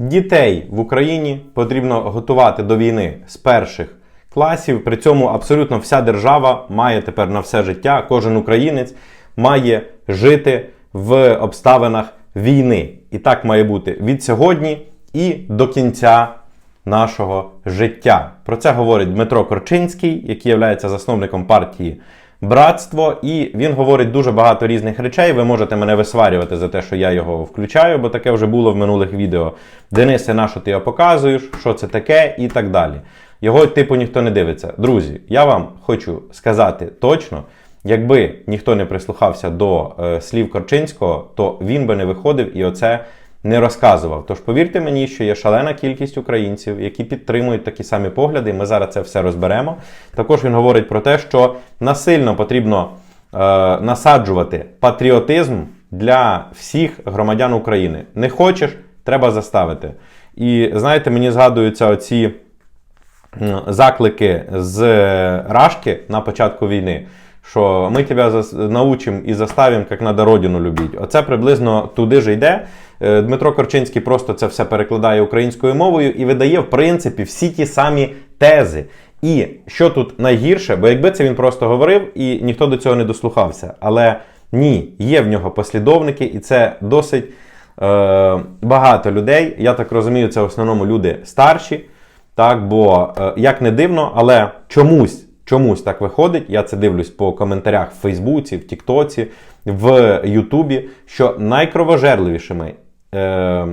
Дітей в Україні потрібно готувати до війни з перших класів. При цьому абсолютно вся держава має тепер на все життя, кожен українець має жити в обставинах війни. І так має бути від сьогодні і до кінця нашого життя. Про це говорить Дмитро Корчинський, який є засновником партії Братство, і він говорить дуже багато різних речей. Ви можете мене висварювати за те, що я його включаю, бо таке вже було в минулих відео. Денисе, на що ти його показуєш, що це таке, і так далі. Його, типу, ніхто не дивиться. Друзі, я вам хочу сказати точно. Якби ніхто не прислухався до е, слів Корчинського, то він би не виходив і оце не розказував. Тож повірте мені, що є шалена кількість українців, які підтримують такі самі погляди. Ми зараз це все розберемо. Також він говорить про те, що насильно потрібно е, насаджувати патріотизм для всіх громадян України. Не хочеш, треба заставити. І знаєте, мені згадуються оці заклики з Рашки на початку війни. Що ми тебе научимо і заставимо, як надо родину любити. Оце приблизно туди ж йде. Е, Дмитро Корчинський просто це все перекладає українською мовою і видає, в принципі, всі ті самі тези. І що тут найгірше, бо якби це він просто говорив і ніхто до цього не дослухався. Але ні, є в нього послідовники, і це досить е, багато людей. Я так розумію, це в основному люди старші. Так, бо е, як не дивно, але чомусь, чомусь так виходить. Я це дивлюсь по коментарях в Фейсбуці, в Тіктоці, в Ютубі, що найкровожерливішими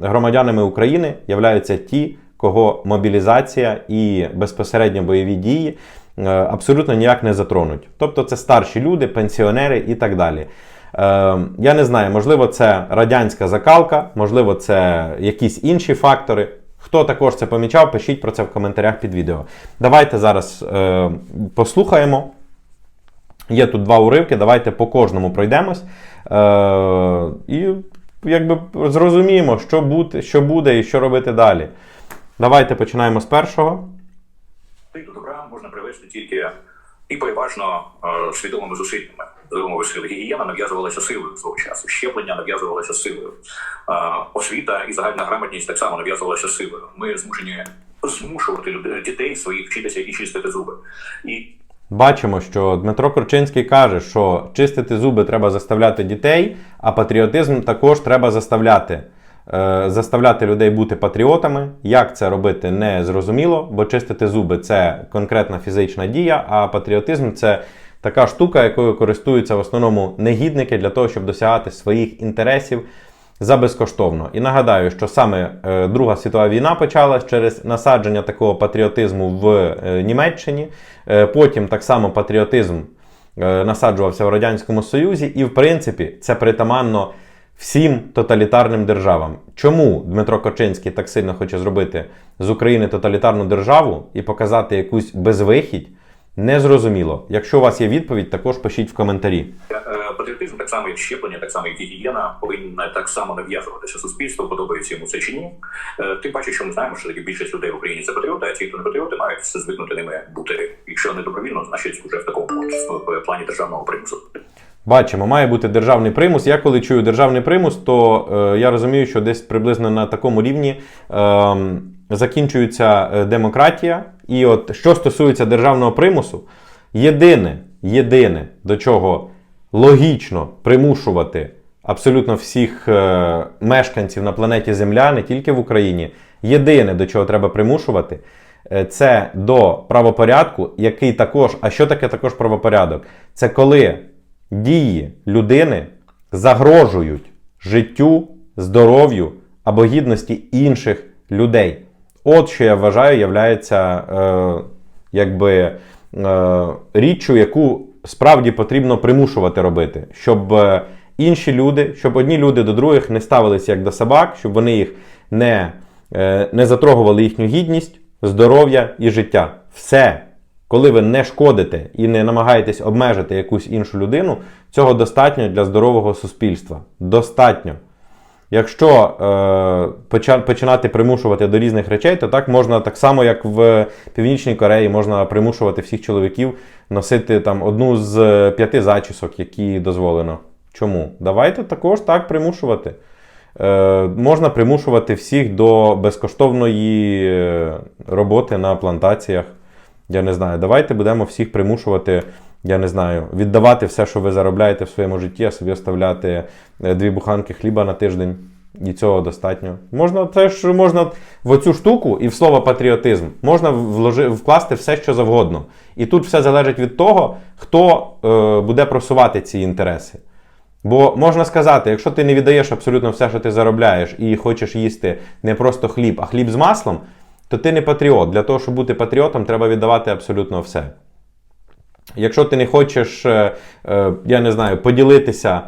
громадянами України являються ті, кого мобілізація і безпосередньо бойові дії е, абсолютно ніяк не затронуть. Тобто це старші люди, пенсіонери і так далі. Е, я не знаю, можливо, це радянська закалка, можливо, це якісь інші фактори. Хто також це помічав, пишіть про це в коментарях під відео. Давайте зараз е, послухаємо. Є тут два уривки, давайте по кожному пройдемось. Е, і якби зрозуміємо, що буде, що буде і що робити далі. Давайте починаємо з першого. До добра можна привести тільки і переважно е, свідомими зусиллями. За умови сили гігієна нав'язувалася силою свого часу. Щеплення нав'язувалося силою. Е, освіта і загальна грамотність так само нав'язувалася силою. Ми змушені змушувати людей, дітей своїх вчитися і чистити зуби. І Бачимо, що Дмитро Корчинський каже, що чистити зуби треба заставляти дітей, а патріотизм також треба заставляти. Е, заставляти людей бути патріотами. Як це робити, не зрозуміло, бо чистити зуби це конкретна фізична дія, а патріотизм це така штука, якою користуються в основному негідники для того, щоб досягати своїх інтересів за безкоштовно. І нагадаю, що саме е, Друга світова війна почалась через насадження такого патріотизму в е, Німеччині. Е, Потім так само патріотизм насаджувався в Радянському Союзі, і в принципі це притаманно всім тоталітарним державам. Чому Дмитро Корчинський так сильно хоче зробити з України тоталітарну державу і показати якусь безвихідь? Незрозуміло. Якщо у вас є відповідь, також пишіть в коментарі. Патріотизм, так само як щеплення, так само як гігієна, повинна так само нав'язуватися суспільству, подобається йому це чи ні. Е, Тим паче, що ми знаємо, що таки більшість людей в Україні це патріоти, а ті, хто не патріоти, мають все звикнути ними бути. Якщо не добровільно, значить вже в такому плані державного примусу. Бачимо, має бути державний примус. Я коли чую державний примус, то е, я розумію, що десь приблизно на такому рівні е, закінчується демократія. І от що стосується державного примусу, єдине, єдине, до чого логічно примушувати абсолютно всіх е, мешканців на планеті Земля, не тільки в Україні, єдине, до чого треба примушувати, е, це до правопорядку, який також, а що таке також правопорядок? Це коли дії людини загрожують життю, здоров'ю або гідності інших людей. От що я вважаю, являється е, якби е, річчю, яку справді потрібно примушувати робити, щоб е, інші люди, щоб одні люди до других не ставилися як до собак, щоб вони їх не, е, не затрогували їхню гідність, здоров'я і життя. Все. Коли ви не шкодите і не намагаєтесь обмежити якусь іншу людину, цього достатньо для здорового суспільства. Достатньо. Якщо е, починати примушувати до різних речей, то так можна так само, як в Північній Кореї, можна примушувати всіх чоловіків носити там одну з е, п'яти зачісок, які дозволено. Чому? Давайте також так примушувати. Е, можна примушувати всіх до безкоштовної е, роботи на плантаціях. Я не знаю, давайте будемо всіх примушувати, я не знаю, віддавати все, що ви заробляєте в своєму житті, а собі оставляти е, дві буханки хліба на тиждень. І цього достатньо. Можна це ж можна в оцю штуку і в слово патріотизм можна вложи, вкласти все, що завгодно. І тут все залежить від того, хто е, буде просувати ці інтереси. Бо можна сказати, якщо ти не віддаєш абсолютно все, що ти заробляєш, і хочеш їсти не просто хліб, а хліб з маслом, то ти не патріот. Для того, щоб бути патріотом, треба віддавати абсолютно все. Якщо ти не хочеш, е, е, я не знаю, поділитися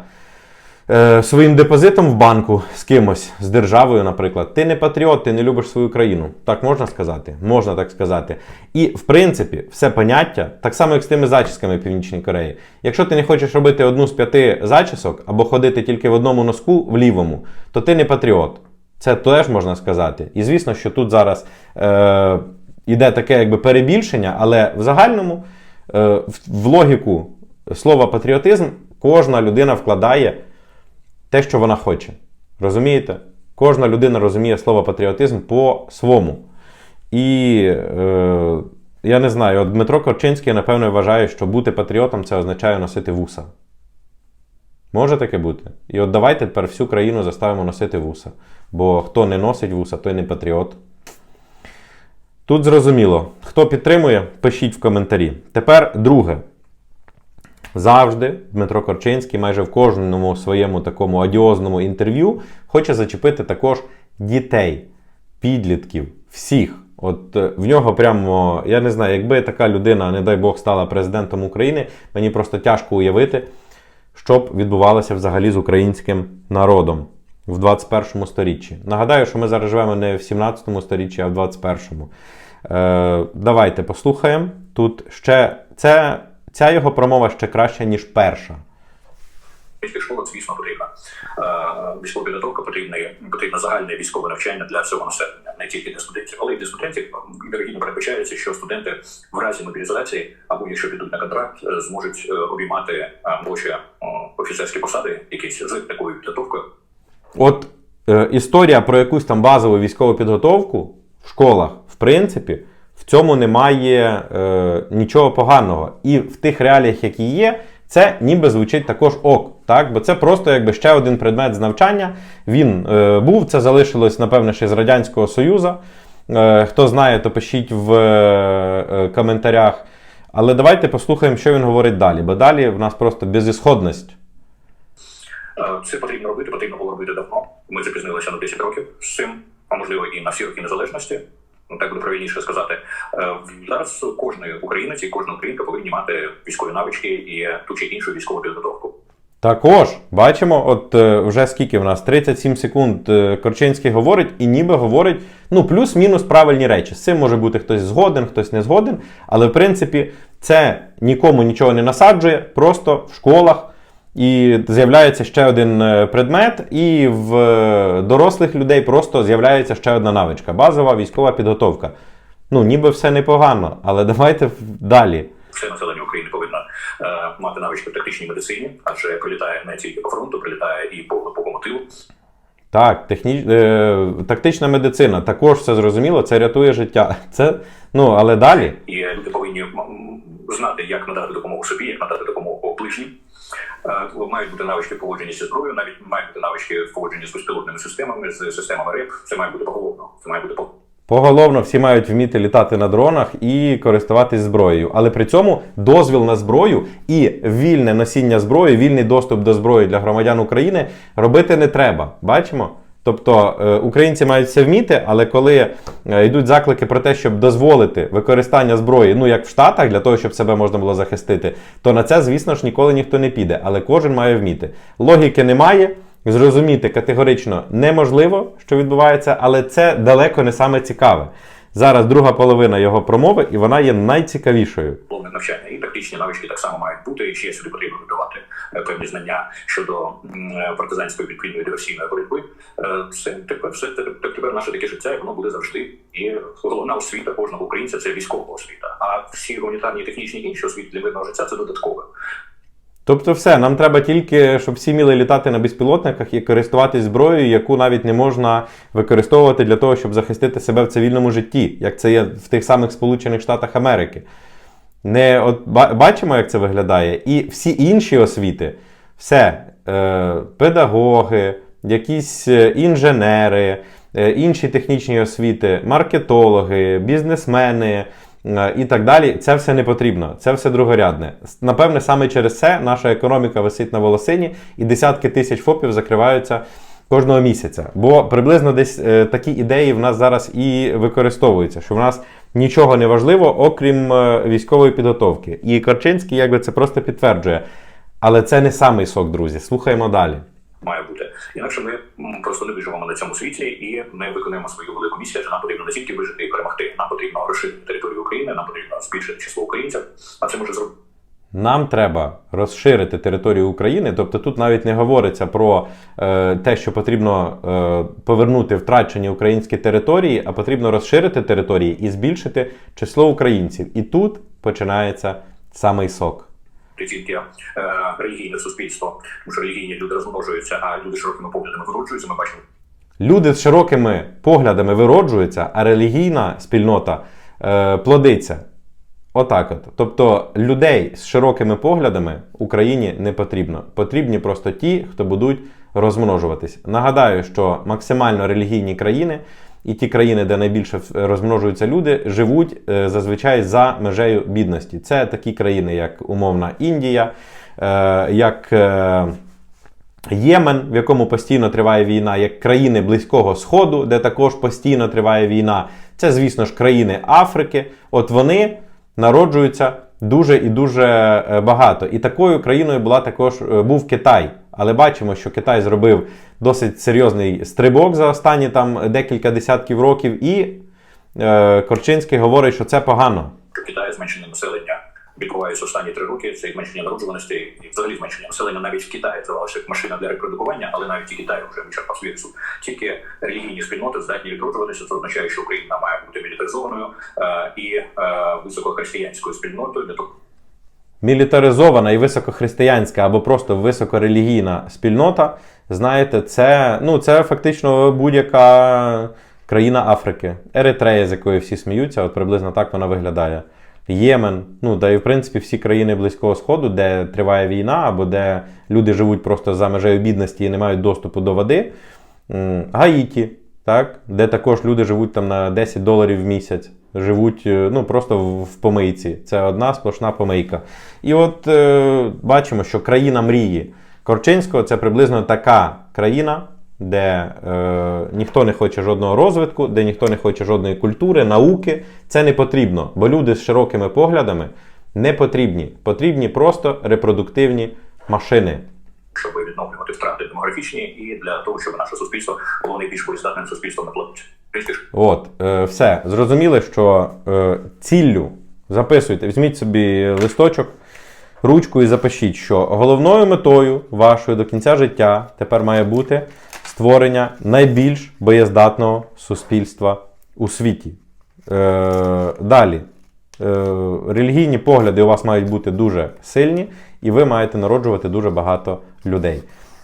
е, своїм депозитом в банку з кимось, з державою, наприклад, ти не патріот, ти не любиш свою країну. Так можна сказати? Можна так сказати. І в принципі, все поняття, так само, як з тими зачісками в Північній Кореї. Якщо ти не хочеш робити одну з п'яти зачісок або ходити тільки в одному носку в лівому, то ти не патріот. Це теж можна сказати. І звісно, що тут зараз е, іде таке якби перебільшення, але в загальному в, в логіку слова патріотизм кожна людина вкладає те, що вона хоче. Розумієте? Кожна людина розуміє слово патріотизм по-своєму. І е, я не знаю, от Дмитро Корчинський, напевно, вважає, що бути патріотом це означає носити вуса. Може таке бути? І от давайте тепер всю країну заставимо носити вуса. Бо хто не носить вуса, той не патріот. Тут зрозуміло. Хто підтримує, пишіть в коментарі. Тепер друге. Завжди Дмитро Корчинський майже в кожному своєму такому адіозному інтерв'ю хоче зачепити також дітей, підлітків, всіх. От е, в нього прямо, я не знаю, якби така людина, не дай Бог, стала президентом України, мені просто тяжко уявити, що б відбувалося взагалі з українським народом в 21 сторіччі. Нагадаю, що ми зараз живемо не в 17 сторіччі, а в 21-му. Е, давайте послухаємо. Тут ще це, ця його промова ще краща, ніж перша. Школах, звісно, потрібна е, військова підготовка, потрібне потрібно загальне військове навчання для всього населення, не тільки для студентів, але й для студентів вірогідно передбачається, що студенти в разі мобілізації або якщо підуть на контракт, е, зможуть е, обіймати е, молодші е, офіцерські посади, якісь з такою підготовкою. От е, історія про якусь там базову військову підготовку в школах, в принципі, в цьому немає е, нічого поганого. І в тих реаліях, які є, це ніби звучить також ок. Так? Бо це просто якби ще один предмет з навчання. Він е, був, це залишилось, напевне, ще з Радянського Союзу. Е, хто знає, то пишіть в е, е, коментарях. Але давайте послухаємо, що він говорить далі. Бо далі в нас просто безісходність. Е, Це потрібно робити, потрібно було робити давно. Ми запізнилися на 10 років з цим, а можливо і на всі роки незалежності. Ну, так буде правильніше сказати. Е, Зараз кожен українець і кожна українка повинні мати військові навички і ту чи іншу військову підготовку. Також бачимо, от е, вже скільки в нас 37 секунд Корчинський говорить, і ніби говорить ну плюс-мінус правильні речі. З цим може бути хтось згоден, хтось не згоден. Але в принципі це нікому нічого не насаджує, просто в школах. І з'являється ще один е, предмет, і в е, дорослих людей просто з'являється ще одна навичка базова військова підготовка. Ну, ніби все непогано, але давайте далі. Все населення України повинно е, мати навички в тактичній медицині, адже прилітає не тільки по фронту, прилітає і по глибокому тилу. Так, техні... е, тактична медицина також все зрозуміло, це рятує життя. Це, ну, але далі. І люди повинні знати, як надати допомогу собі, як надати допомогу ближнім. Е, Мають бути навички поводження зі зброєю, навіть мають бути навички поводження з безпілотними системами, з системами РЕП. Це має бути поголовно. Це має бути по- Поголовно всі мають вміти літати на дронах і користуватись зброєю. Але при цьому дозвіл на зброю і вільне носіння зброї, вільний доступ до зброї для громадян України робити не треба. Бачимо? Тобто е, українці мають все вміти, але коли е, йдуть заклики про те, щоб дозволити використання зброї, ну як в Штатах, для того, щоб себе можна було захистити, то на це, звісно ж, ніколи ніхто не піде. Але кожен має вміти. Логіки немає. Зрозуміти категорично неможливо, що відбувається, але це далеко не саме цікаве. Зараз друга половина його промови, і вона є найцікавішою. повне навчання. І тактичні навички так само мають бути. І ще сюди потрібно додавати е, певні знання щодо е, партизанської підпільної диверсійної боротьби. Це тепер все тепер тепер наше таке життя, і воно буде завжди. І головна освіта кожного українця це військова освіта. А всі гуманітарні технічні інші освіти для мирного життя це додаткове. Тобто, все, нам треба тільки, щоб всі міли літати на безпілотниках і користуватись зброєю, яку навіть не можна використовувати для того, щоб захистити себе в цивільному житті, як це є в тих самих Сполучених Штатах Америки. Не от бачимо, як це виглядає, і всі інші освіти, все, е, педагоги, якісь е, інженери, е, інші технічні освіти, маркетологи, бізнесмени і так далі. Це все не потрібно, це все другорядне. Напевне, саме через це наша економіка висить на волосині, і десятки тисяч ФОПів закриваються кожного місяця. Бо приблизно десь е, такі ідеї в нас зараз і використовуються, що в нас нічого не важливо, окрім е, військової підготовки. І Корчинський якби це просто підтверджує. Але це не самий сок, друзі. Слухаємо далі. Має бути. Інакше ми просто не виживемо на цьому світі і не виконуємо свою велику місію. Нам потрібно не тільки вижити і перемогти. Нам потрібно розширити територію України, нам потрібно збільшити число українців. А це може зробити. Нам треба розширити територію України. Тобто тут навіть не говориться про е, те, що потрібно е, повернути втрачені українські території, а потрібно розширити території і збільшити число українців. І тут починається самий сок. Тільки е, релігійне суспільство, тому що релігійні люди розмножуються, а люди з широкими поглядами вироджуються. Ми бачимо Люди з широкими поглядами вироджуються, а релігійна спільнота е, плодиться. Отак от. Тобто людей з широкими поглядами Україні не потрібно. Потрібні просто ті, хто будуть розмножуватись. Нагадаю, що максимально релігійні країни і ті країни, де найбільше розмножуються люди, живуть е, зазвичай за межею бідності. Це такі країни, як умовна Індія, е, як. е, Ємен, в якому постійно триває війна, як країни Близького Сходу, де також постійно триває війна. Це, звісно ж, країни Африки. От вони народжуються дуже і дуже багато. І такою країною була також був Китай. Але бачимо, що Китай зробив досить серйозний стрибок за останні там декілька десятків років, і е, Корчинський говорить, що це погано. що в Китаї зменшення населення відбувається останні три роки. Це зменшення народжуваності і взагалі зменшення населення навіть в Китаї здавалося як машина для репродукування, але навіть і Китай вже вичерпав свій ресурс. Тільки релігійні спільноти здатні відроджуватися. Це означає, що Україна має бути мілітаризованою е, і е, високохристиянською спільнотою для того. Мілітаризована і високохристиянська або просто високорелігійна спільнота, знаєте, це, ну, це фактично будь-яка країна Африки. Еритрея, з якої всі сміються, от приблизно так вона виглядає. Ємен, ну да і в принципі всі країни Близького Сходу, де триває війна, або де люди живуть просто за межею бідності і не мають доступу до води. Гаїті, так, де також люди живуть там на 10 доларів в місяць, живуть е, ну, просто в, помийці. Це одна сплошна помийка. І от е, бачимо, що країна мрії Корчинського це приблизно така країна, де е, ніхто не хоче жодного розвитку, де ніхто не хоче жодної культури, науки. Це не потрібно, бо люди з широкими поглядами не потрібні. Потрібні просто репродуктивні машини. Щоб відновлювати втрати демографічні, і для того, щоб наше суспільство було найбільш боєздатним суспільством на планеті. От, е, все. Зрозуміли, що е, ціллю записуйте, візьміть собі листочок, ручку і запишіть, що головною метою вашої до кінця життя тепер має бути створення найбільш боєздатного суспільства у світі. Е, далі. Е, релігійні погляди у вас мають бути дуже сильні, і ви маєте народжувати дуже багато людей.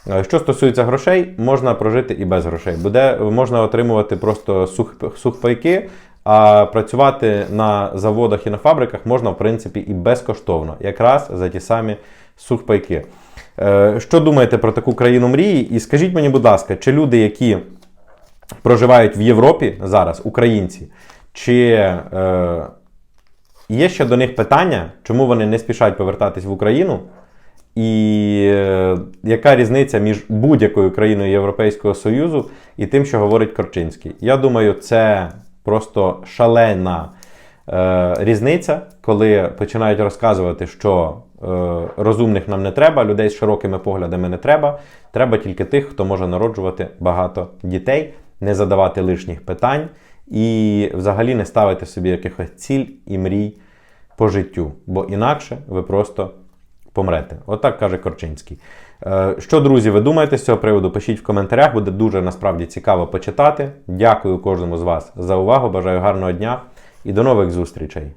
Е, Що стосується грошей, можна прожити і без грошей. Буде, можна отримувати просто сух, сухпайки, а працювати на заводах і на фабриках можна, в принципі, і безкоштовно, якраз за ті самі сухпайки. Е, Що думаєте про таку країну мрії? І скажіть мені, будь ласка, чи люди, які проживають в Європі зараз, українці, чи є ще до них питання, чому вони не спішать повертатись в Україну? І е, яка різниця між будь-якою країною Європейського Союзу і тим, що говорить Корчинський? Я думаю, це просто шалена е, різниця, коли починають розказувати, що е, розумних нам не треба, людей з широкими поглядами не треба. Треба тільки тих, хто може народжувати багато дітей, не задавати лишніх питань і взагалі не ставити собі якихось ціль і мрій по життю, бо інакше ви просто помрете. Отак каже Корчинський. Е, Що, друзі, ви думаєте з цього приводу? Пишіть в коментарях, буде дуже насправді цікаво почитати. Дякую кожному з вас за увагу. Бажаю гарного дня і до нових зустрічей!